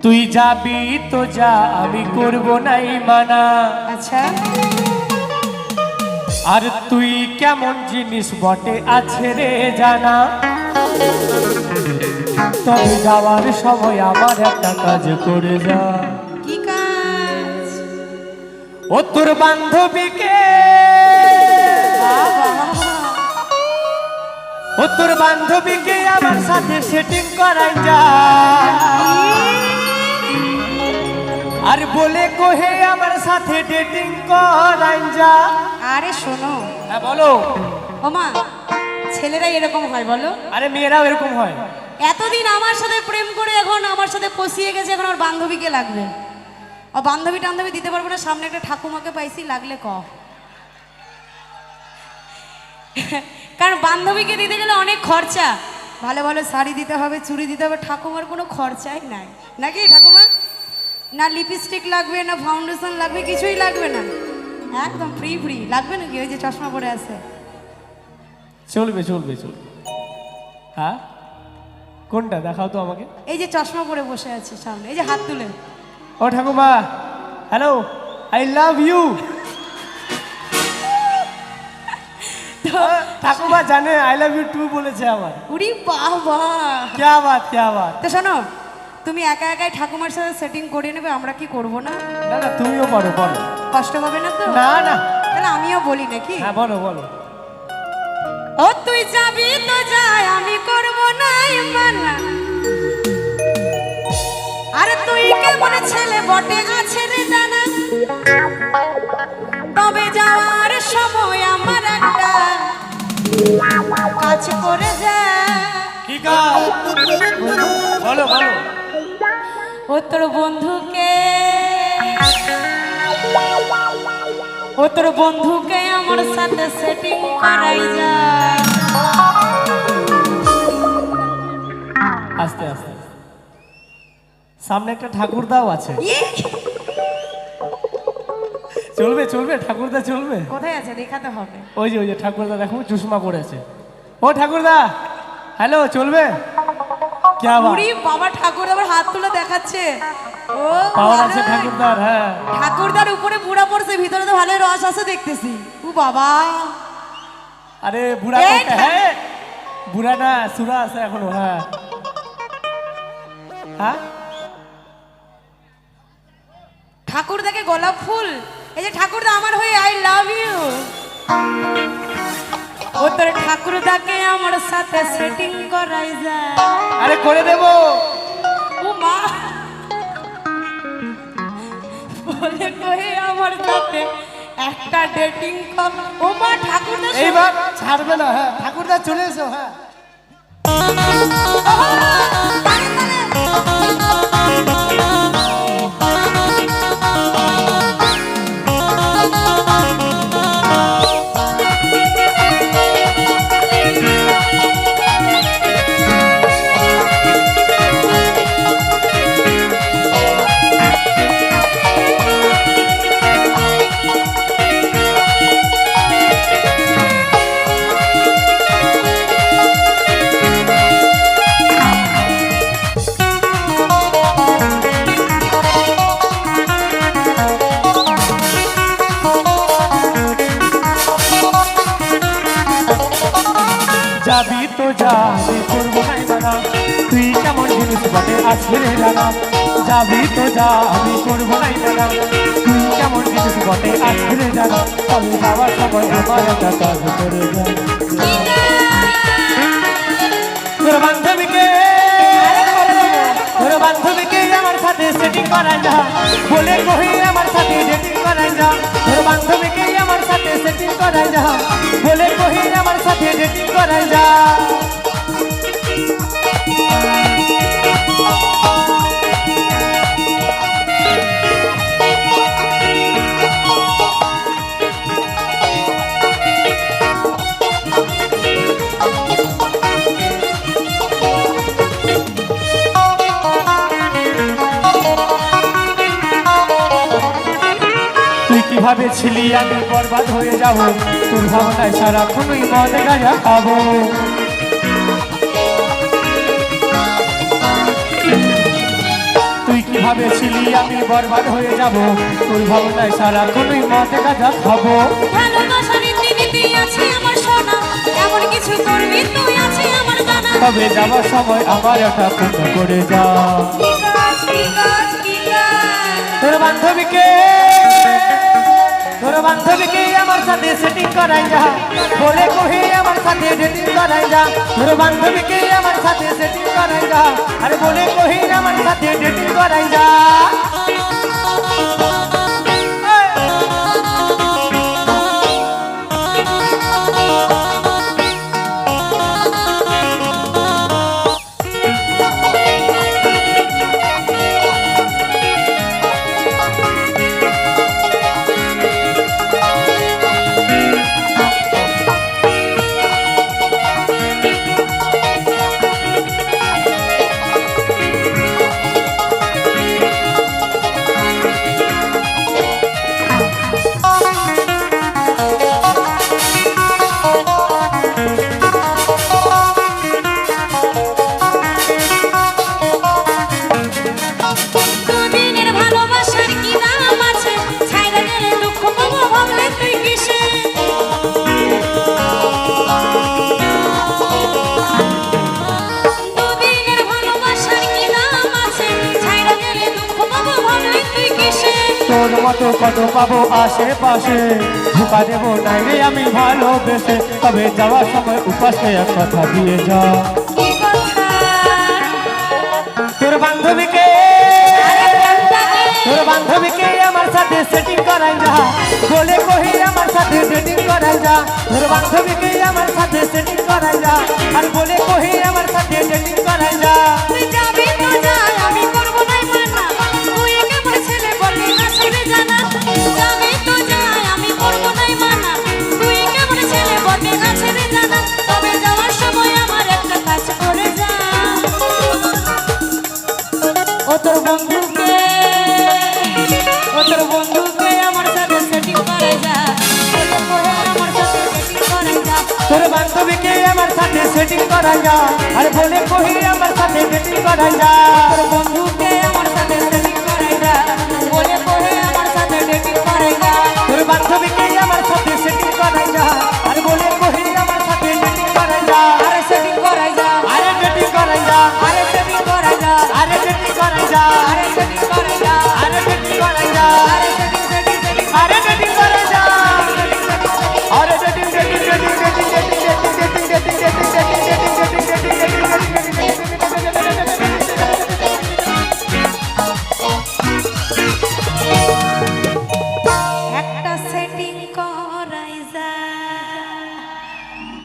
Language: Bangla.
তুই যাবি তো যা আমি করব নাই মানা আচ্ছা। আর তুই কেমন জিনিস বটে আছে রে জানা। তবে যাওয়ার সময় আমার একটা কাজ করে যা। কি কাজ? ও তোর বান্ধবীকে। ও তোর বান্ধবীকে আমার সাথে সেটিং করাই যা। আর বলে কোহে আমার সাথে ডেটিং করাই যা। আরে শোনো। হ্যাঁ বলো। ওমা ছেলেরাই এরকম হয় বলো। আরে মেয়েরাও এরকম হয়। এতদিন আমার সাথে প্রেম করে এখন আমার সাথে পচিয়ে গেছে এখন আমার বান্ধবীকে লাগবে। ও বান্ধবী টান্ধবী দিতে পারব না সামনে একটা ঠাকুমাকে পাইছি লাগলে ক? কারণ বান্ধবীকে দিতে গেলে অনেক খরচা। ভালো ভালো শাড়ি দিতে হবে চুড়ি দিতে হবে ঠাকুমার কোনো খরচাই নাই। নাকি না লিপস্টিক লাগবে না ফাউন্ডেশন লাগবে কিছুই লাগবে না। একদম ফ্রি ফ্রি লাগবে নাকি? ওই যে চশমা পরে আছে। চলবে চলবে চলবে। হ্যাঁ? কোনটা? দেখাও তো আমাকে। এই যে চশমা পরে বসে আছে সামনে। এই যে হাত তুলে। ও ঠাকুমা হ্যালো আই লাভ ইউ ঠাকুমা জানে আই লাভ ইউ টু বলেছে আমার। উড়ি বাবা। ক্যা বাত ক্যা বাত। তো শোনো তুমি একা একাই ঠাকুমার সাথে সেটিং করে নেবে আমরা কি করব না? না না তুমিও বলো বলো। কষ্ট হবে না তো? না না। তাহলে আমিও বলি নাকি? হ্যাঁ বলো বলো। ও তুই যাবি তো যাই আমি করব না মানা আরে তুই কেমন ছেলে বটে আছে রে জানা তবে যাওয়ার সময় আমার একটা কাজ করে যা। কি কাজ? বলো বলো। ও তোর বন্ধুকে। ও তোর বন্ধুকে আমার সাথে সেটিং করাই যা। আস্তে আস্তে। সামনে একটা ঠাকুরদাও আছে। ইয়ে! চলবে চলবে ঠাকুরদা চলবে। কোথায় আছে? দেখাতে হবে। ওই যে ওই যে ঠাকুরদা দেখো চশমা পড়েছে ও ঠাকুরদা! হ্যালো চলবে? উড়ি বাবা ঠাকুর আবার হাত তুলে দেখাচ্ছে। ও পাওয়ার আছে ঠাকুরদার হ্যাঁ। ঠাকুরদার উপরে বুড়া পড়ছে ভিতরে তো ভালো রস আছে দেখতেছি। ও বাবা। আরে বুড়া এই হ্যাঁ বুড়া না সুরা আছে এখনও হ্যাঁ। হ্যাঁ? ঠাকুর দেখে গোলাপ ফুল। এই যে ঠাকুরদা আমার হয়ে আই লাভ ইউ ও তোর ঠাকুরদাকে আমার সাথে সেটিং করাই যায়। আরে করে দেবো। ও মা। বলে কই আমার সাথে একটা ডেটিং কর ও মা ঠাকুরদা এইবার ছাড়বে না হ্যাঁ ঠাকুরদা চলে এসো হ্যাঁ। যাবি তো যা আমি করব নাই মানা তুই কেমন জিনিস বটে আজকে রে জানা যাবি তো যা, আমি করব নাই মানা তুই কেমন জিনিস বটে আজকে রে জানা তবে যাওয়ার সময় আমার একটা কাজ করে যা। তোর বান্ধবীকে তোর বান্ধবীকে আমার সাথে সেটিং করা যা। বলে কহি আমার সাথে ডেটিং করা যা। তোর বান্ধবীকে আমার সাথে সেটিং করা যা। বলে কহি আমার সাথে ডেটিং ছিলি আমি বরবাদ হয়ে যাব। তোর ভাবনায় সারাক্ষণই মদ গাঁজা খাব। তুই কি ভাবেছিলি আমি বরবাদ হয়ে যাব? তোর ভাবনায় সারা কোনোই মতে গাজা খাব। তবে যাওয়ার সময় আমার একটা পূর্ণ করে যা। তোর বান্ধবীকে তোর বান্ধবীকে আমার সাথে সেটিং করাই যা। বলে কহে আমার সাথে ডেটিং করাই যা। তোর বান্ধবীকে আমার সাথে সেটিং করাই যা। আর বলে কহে আমার সাথে ডেটিং করাই যা। কত পাবো আশেপাশে। ধোকা দেবো নাই রে আমি ভালোবেসে। তবে যাওয়ার সময় উপাসে এক কথা দিয়ে যা। তোর বান্ধবীকে তোর বান্ধবীকে আমার সাথে সেটিং করাই যা। বলে কহি আমার সাথে ডেটিং করাই যা। তোর বান্ধবীকে আমার সাথে সেটিং করাই যা। আর বলে কহি আমার সাথে ডেটিং করাই যা। তোর বন্ধুকে আমার সাথে সেটিং করে যা। বলে কহে আমার সাথে সেটিং করে যা। তোর বান্ধবীকে সেটিং আর বন্ধুকে আমার সাথে সেটিং করে যা। বলে কহে আমার সাথে ডেটিং করে যা। তোর বান্ধবীকে